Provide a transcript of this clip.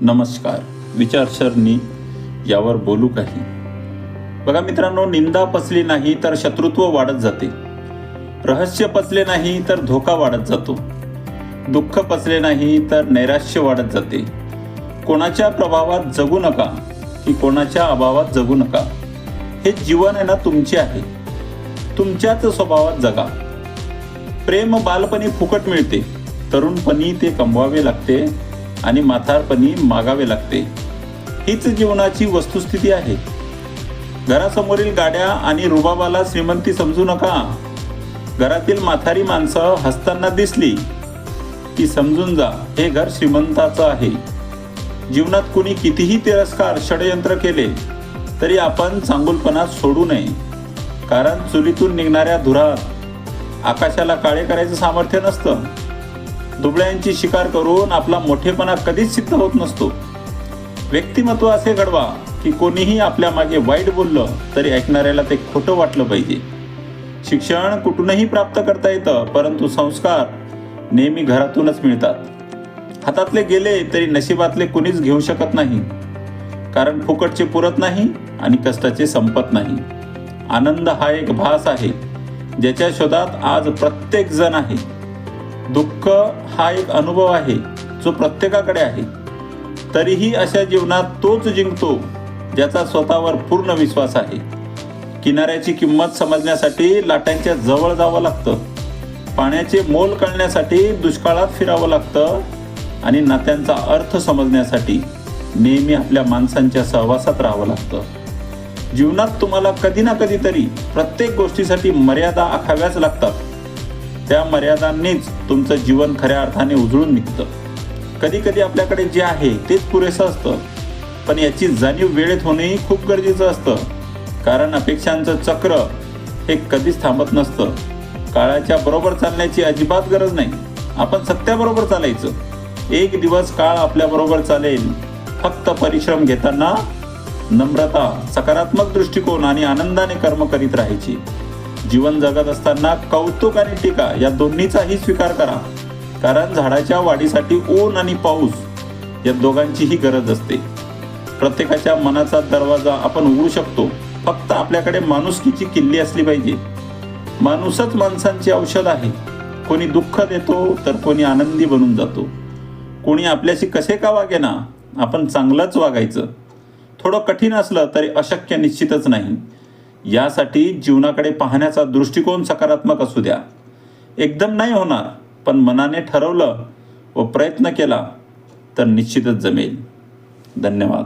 नमस्कार. विचारसरणी यावर बोलू काही. बघा मित्रांनो निंदा पचली नाही तर शत्रुत्व वाढत जाते. रहस्य पचले नाही तर धोका वाढत जातो. दुःख पचले नाही तर नैराश्य वाढत जाते. कोणाच्या प्रभावात जगू नका की कोणाच्या अभावात जगू नका. हे जीवन आहे ना तुमचे आहे. तुमच्याच स्वभावात जगा. प्रेम बालपणी फुकट मिळते. तरुणपणी ते कमवावे लागते. आणि म्हातारपणी मागावे लागते. हीच जीवनाची वस्तुस्थिती आहे. घरासमोरील गाड्या आणि रुबाबाला श्रीमंती समजू नका. घरातील माथारी माणसं हसताना दिसली की समजून जा हे घर श्रीमंताचं आहे. जीवनात कुणी कितीही तिरस्कार षडयंत्र केले तरी आपण चांगुलपणा सोडू नये. कारण चुलीतून निघणाऱ्या धुरात आकाशाला काळे करायचं सामर्थ्य नसतं. दुबळ्यांची शिकार करून आपला मोठेपणा कधीच सिद्ध होत नसतो. व्यक्तिमत्व असे घडवा की कोणीही आपल्या मागे वाईट बोललं तरी ऐकणाऱ्याला ते खोटं वाटलं पाहिजे. शिक्षण कुठूनही प्राप्त करता येतं परंतु संस्कार नेहमी घरातूनच मिळतात. हातातले गेले तरी नशिबातले कुणीच घेऊ शकत नाही. कारण फुकटचे पुरत नाही आणि कष्टाचे संपत नाही. आनंद हा एक भास आहे ज्याच्या शोधात आज प्रत्येक जण आहे. दुःख हा एक अनुभव आहे जो प्रत्येकाकडे आहे. तरीही अशा जीवनात तोच जिंकतो ज्याचा स्वतःवर पूर्ण विश्वास आहे. किनाऱ्याची किंमत समजण्यासाठी लाटांच्या जवळ जावं लागतं. पाण्याचे मोल कळण्यासाठी दुष्काळात फिरावं लागतं आणि नात्यांचा अर्थ समजण्यासाठी नेहमी आपल्या माणसांच्या सहवासात राहावं लागतं. जीवनात तुम्हाला कधी ना कधीतरी प्रत्येक गोष्टीसाठी मर्यादा आखाव्याच लागतात. त्या मर्यादांनीच तुमचं जीवन खऱ्या अर्थाने उजळून निघतं. कधी कधी आपल्याकडे जे आहे तेच पुरेसं असतं. पण याची जाणीव वेळेत होणेही खूप गरजेचं असतं. कारण अपेक्षांचं चक्र हे कधीच थांबत नसतं. काळाच्या बरोबर चालण्याची अजिबात गरज नाही. आपण सत्याबरोबर चालायचं. एक दिवस काळ आपल्याबरोबर चालेल. फक्त परिश्रम घेताना नम्रता सकारात्मक दृष्टिकोन आणि आनंदाने कर्म करीत राहायची. जीवन जगत असताना कौतुक आणि टीका या दोन्हीचाही स्वीकार करा. कारण झाडाच्या वाढीसाठी ऊन आणि पाऊस या दोघांचीही गरज असते. प्रत्येकाच्या मनाचा दरवाजा आपण उघडू शकतो. फक्त आपल्याकडे माणुसकीची किल्ली असली पाहिजे. माणूसच माणसांचे औषध आहे. कोणी दुःख देतो तर कोणी आनंदी बनून जातो. कोणी आपल्याशी कसे का वागेना आपण चांगलंच वागायचं. थोडं कठीण असलं तरी अशक्य निश्चितच नाही. यासाठी जीवनाकडे पाहण्याचा दृष्टिकोन सकारात्मक असू द्या. एकदम नाही होणार पण मनाने ठरवलं व प्रयत्न केला तर निश्चितच जमेल. धन्यवाद.